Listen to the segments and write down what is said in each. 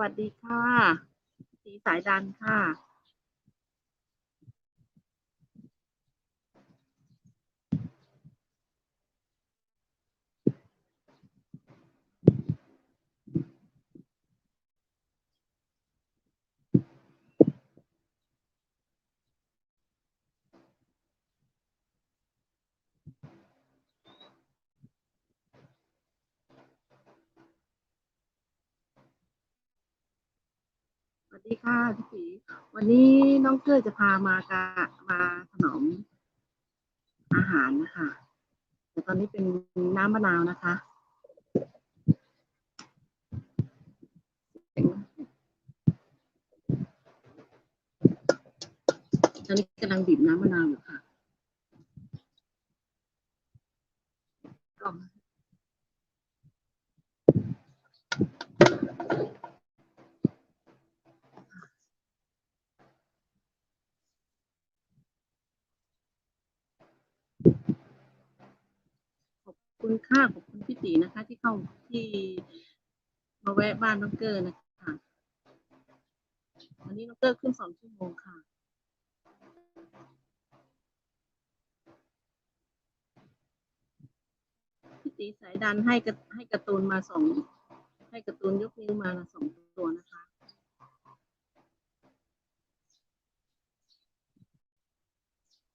วัสดีค่ะ สีสายดันค่ะ วัสดีค่ะพี่สีวันนี้น้องเกลือจะพามากะมาถนอมอาหารนะคะ แต่ตอนนี้เป็นน้ำมะนาวนะคะตอนนี้กำลังบีบน้ำมะนาวอยู่ค่ะกล่อง คุณค่ะขอบคุณพี่ตีนะคะ ที่เข้าที่มาแวะบ้านน้องเกอร์นะคะวันนี้น้องเกอร์ขึ้นสองชั่วโมงค่ะพี่ตีสายดันให้กระให้การ์ตูนมาสองให้การ์ตูนยกนิ้วมาสองตัวนะคะ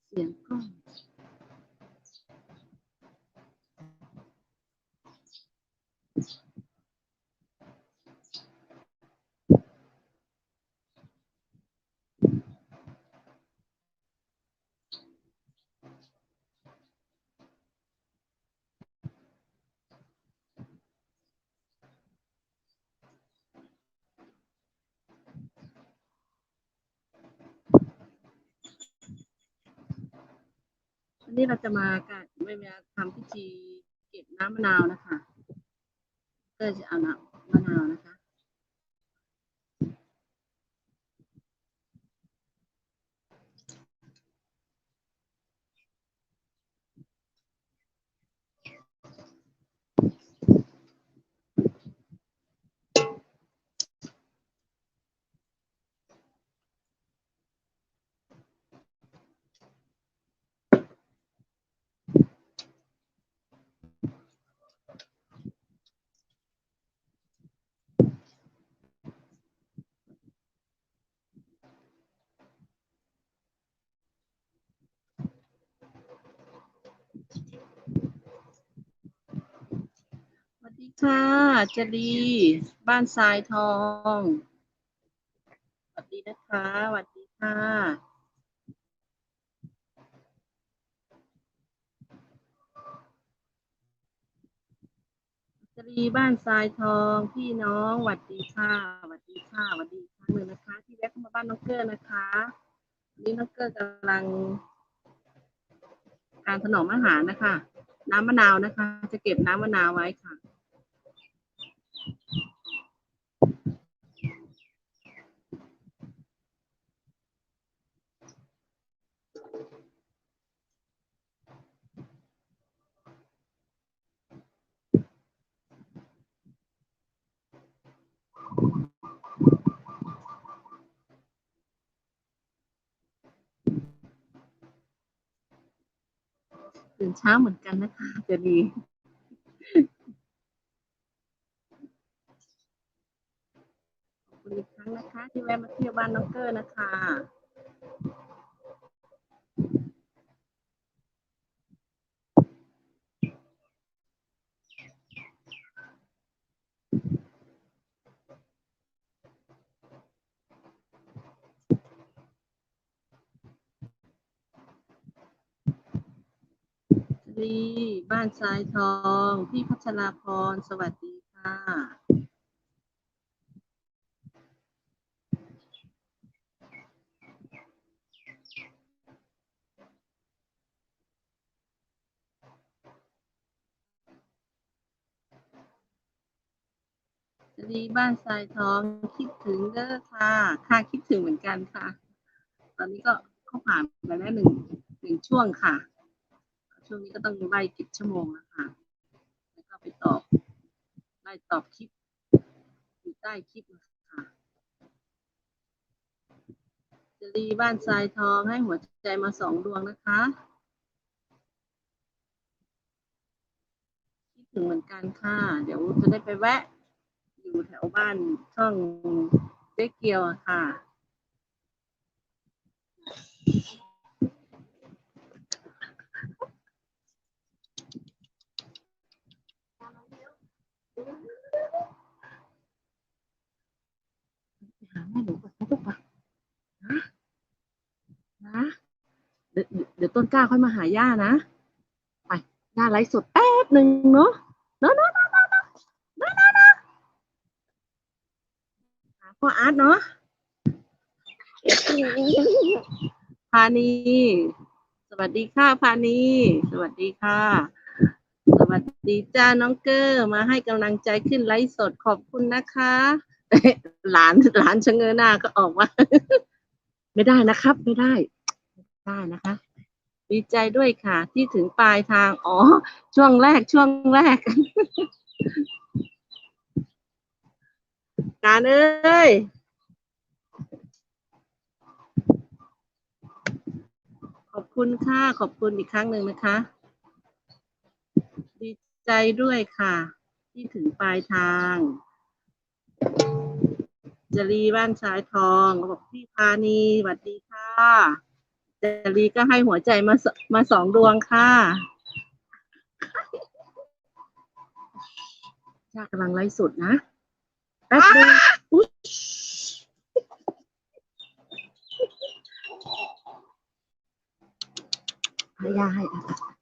เสียงกล้อง วันนี้เราจะมาการไม่มาทำพิธีเก็บน้ำมะนาวนะคะ ก็จะเอาน้ำมะนาวนะคะ ค่ะจรีบ้านทรายทองสวัสดีนะคะสวัสดีค่ะจรีบ้านทรายทองพี่น้องสวัสดีค่ะสวัสดีค่ะสวัสดีครั้งหนึ่งนะคะ ที่แวะเข้ามาบ้านน้องเกอร์นะคะวันนี้น้องเกอร์กำลัง การถนอมอาหารนะคะ น้ำมะนาวนะคะ จะเก็บน้ำมะนาวไว้ค่ะ ตื่นเช้าเหมือนกันนะคะจะดีขอบคุณอีกครั้งนะคะ ที่แวะมาเที่ยวบ้านน้องเกอร์นะคะ ดีบ้านทรายทอง พี่พัชราพร สวัสดีค่ะดีบ้านทรายทองคิดถึงเด้อค่ะ ค่ะคิดถึงเหมือนกันค่ะ ตอนนี้ก็เข้าผ่านไปแล้วหนึ่งหนึ่งช่วงค่ะ ช่วงนี้ก็ต้องไล่กิจชั่วโมงนะคะแล้วก็ไปตอบไล่ตอบคลิปอยู่ใต้คลิปนะคะจะรีบ้านทรายทองให้หัวใจมาสองดวงนะคะคิดถึงเหมือนกันค่ะ เดี๋ยวจะได้ไปแวะ อยู่แถวบ้านช่องเด็กเกียวค่ะ Thank you. ต้นกล้าค่อยมาหาย่านะ ไปย่าไลฟ์สดแป๊บหนึ่งเนาะเนาะเนาะเนาะเนาะเนาะเนาะเนาะเนาะหาพ่ออาร์ตเนาะพานีสวัสดีค่ะพานีสวัสดีค่ะ สวัสดีจ้าน้องเกอร์มาให้กำลังใจขึ้นไลฟ์สดขอบคุณนะคะหลานหลานชะเง้อหน้าก็ออกมาไม่ได้นะครับ ไม่ได้ ไม่ได้นะคะ ดีใจด้วยค่ะ ที่ถึงปลายทาง อ๋อ ช่วงแรกช่วงแรก การเอ้ยขอบคุณค่ะ ขอบคุณอีกครั้งหนึ่งนะคะ ดีใจด้วยค่ะ ที่ถึงปลายทางจรีบ้านชายทองบอกพี่พานีสวัสดีค่ะ จรีก็ให้หัวใจมาสมาสองดวงค่ะชากำลังไล่สุดนะแป๊บนึงอุ๊ยให้ยาให้อะอะ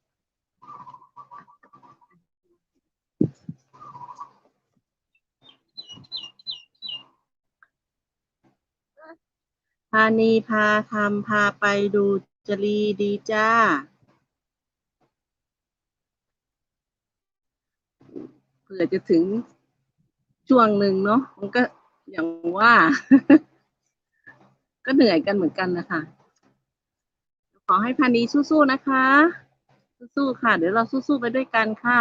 พานีพาทำพาไปดูจรีดีจ้า เผื่อจะถึงช่วงหนึ่งเนาะมันก็อย่างว่า ก็เหนื่อยกันเหมือนกันนะคะ ขอให้พานีสู้ๆนะคะ สู้ๆค่ะ เดี๋ยวเราสู้ๆไปด้วยกันค่ะ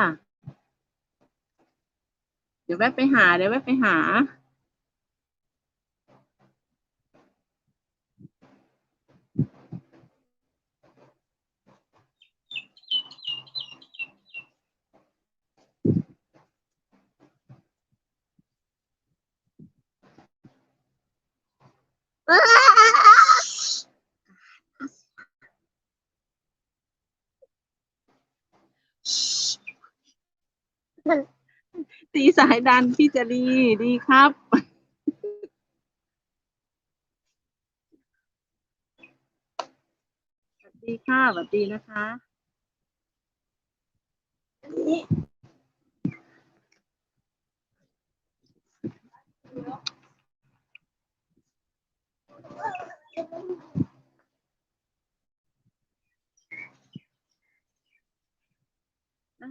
เดี๋ยวแวะไปหา เดี๋ยวแวะไปหา ตี สายดันพี่จรีดีครับ สวัสดีค่ะ สวัสดีนะคะ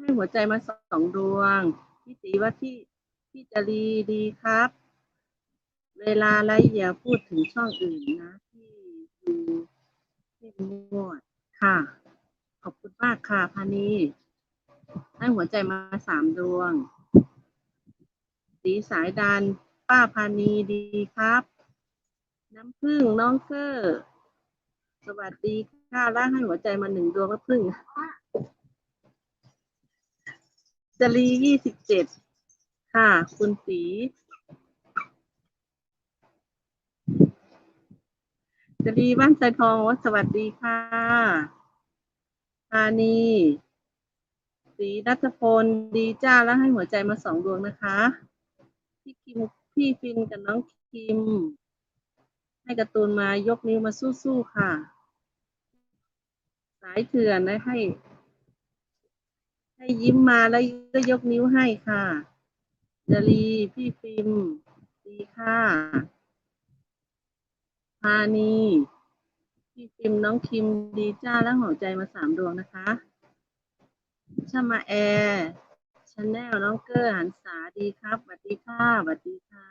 ให้หัวใจมาสองดวง พี่ตีว่าพี่พี่จรีดีครับ เวลาไรอย่าพูดถึงช่องอื่นนะที่ดูเข้มงวดค่ะ ขอบคุณมากค่ะพานีให้หัวใจมาสามดวง สีสายดานป้าพานีดีครับ น้ำพึ่งน้องเกอร์ สวัสดีค่ะแล้วให้หัวใจมาหนึ่งดวงแล้วพึ่ง จรียี่สิบเจ็ดค่ะ คุณสีจรีบ้านไซทองวัดสวัสดีค่ะพานีสีนัทพลดีจ้าแล้วให้หัวใจมาสองดวงนะคะ พี่คิมพี่ฟินกับน้องคิม ให้การ์ตูนมายกนิ้วมาสู้ๆค่ะ สายเถื่อนนะให้ ให้ยิ้มมาแล้วก็ยกนิ้วให้ค่ะจรีพี่ฟิล์มดีค่ะพานีพี่ฟิล์มน้องคิมดีจ้าแล้วหัวใจมาสามดวงนะคะชมาแอร์ชาแนลน้องเกอร์หันษาดีครับสวัสดีค่ะสวัสดีค่ะ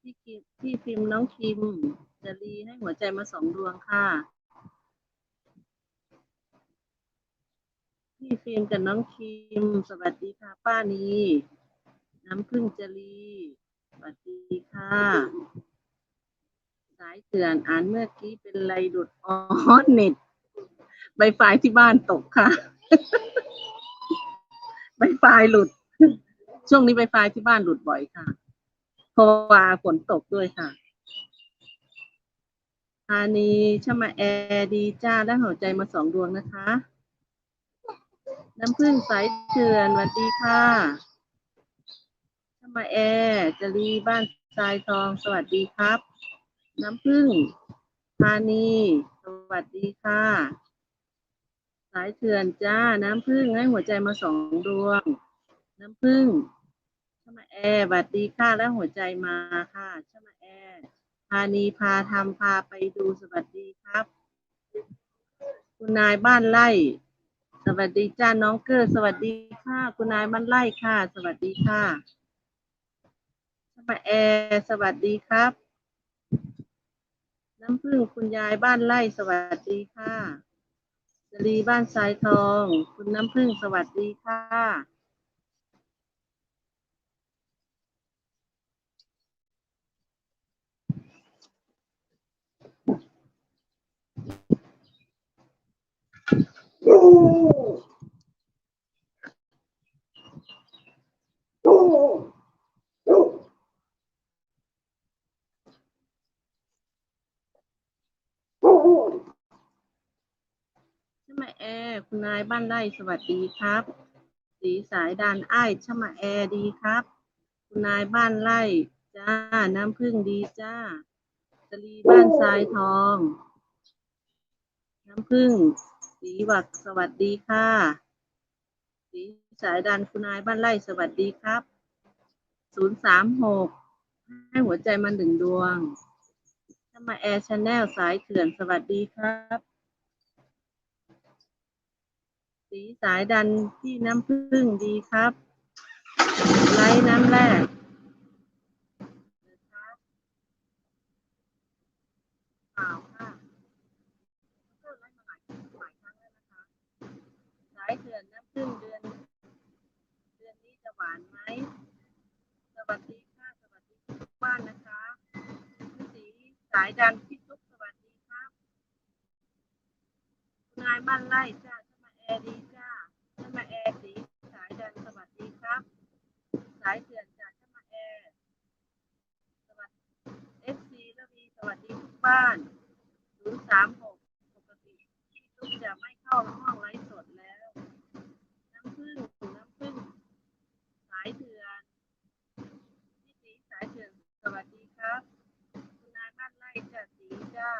พี่คิมพี่ฟิล์มน้องคิมจรีให้หัวใจมาสองดวงค่ะ พี่ฟิล์มกับน้องคิม สวัสดีค่ะป้านีน้ำพึ่งจรีสวัสดีค่ะ สายเถื่อนอ่านเมื่อกี้เป็นไรหลุดอ๋อเน็ตไวไฟที่บ้านตกค่ะไวไฟหลุด ช่วงนี้ไวไฟที่บ้านหลุดบ่อยค่ะเพราะว่าฝนตกด้วยค่ะธานีชมาแอร์ดีจ้าได้หัวใจมาสองดวงนะคะ น้ำพึ่งสายเถื่อนสวัสดีค่ะชมาแอร์จรีบ้านทรายทองสวัสดีครับ น้ำพึ่งธานีสวัสดีค่ะ สายเถื่อนจ้า น้ำพึ่งให้หัวใจมาสองดวง น้ำพึ่งชมาแอร์สวัสดีค่ะแล้วหัวใจมาค่ะชมาแอร์พานีพาทำพาไปดูสวัสดีครับ คุณนายบ้านไร่ สวัสดีจ้าน้องเกอร์สวัสดีค่ะ คุณนายบ้านไร่ค่ะ สวัสดีค่ะชมาแอร์สวัสดีครับ น้ำพึ่งคุณยายบ้านไร่สวัสดีค่ะสรีบ้านทรายทอง คุณน้ำพึ่งสวัสดีค่ะชมาแอร์ คุณนายบ้านไร่สวัสดีครับ สีสายดานอ้ายชมาแอร์ดีครับ คุณนายบ้านไร่จ้า น้ำพึ่งดีจ้าสลีบ้านทรายทอง น้ำพึ่ง สีหวักสวัสดีค่ะ สีสายดันคุณนายบ้านไร่สวัสดีครับ ศูนย์สามหกให้หัวใจมันหนึ่งดวงชมาแอร์ชาแนลสายเถื่อนสวัสดีครับ สีสายดันที่น้ำผึ้งดีครับไล่น้ำแรกครับเปล่าค่ะก็ไล่มาหลายหลายครั้งแล้วนะคะ สายเถื่อนน้ำผึ้งเดือน เดือนนี้จะหวานไหม สวัสดีค่ะ สวัสดีทุกบ้านนะคะสีสายดันพี่ตุ๊กสวัสดีครับนายบ้านไร่จ้า แอร์ดีจ้าจะมาแอร์สีสายดันสวัสดีครับ สายเถื่อนจ้าจะมาแอร์สวัสดีเอฟซีระวีสวัสดีทุกบ้านศูนย์สามหกปกติพี่ตุ๊กจะไม่เข้าห้องไลฟ์สดแล้ว น้ำผึ้งน้ำผึ้งสายเถื่อนพี่สีสายเถื่อนสวัสดีครับ คุณนายบ้านไร่จ้าสีจ้า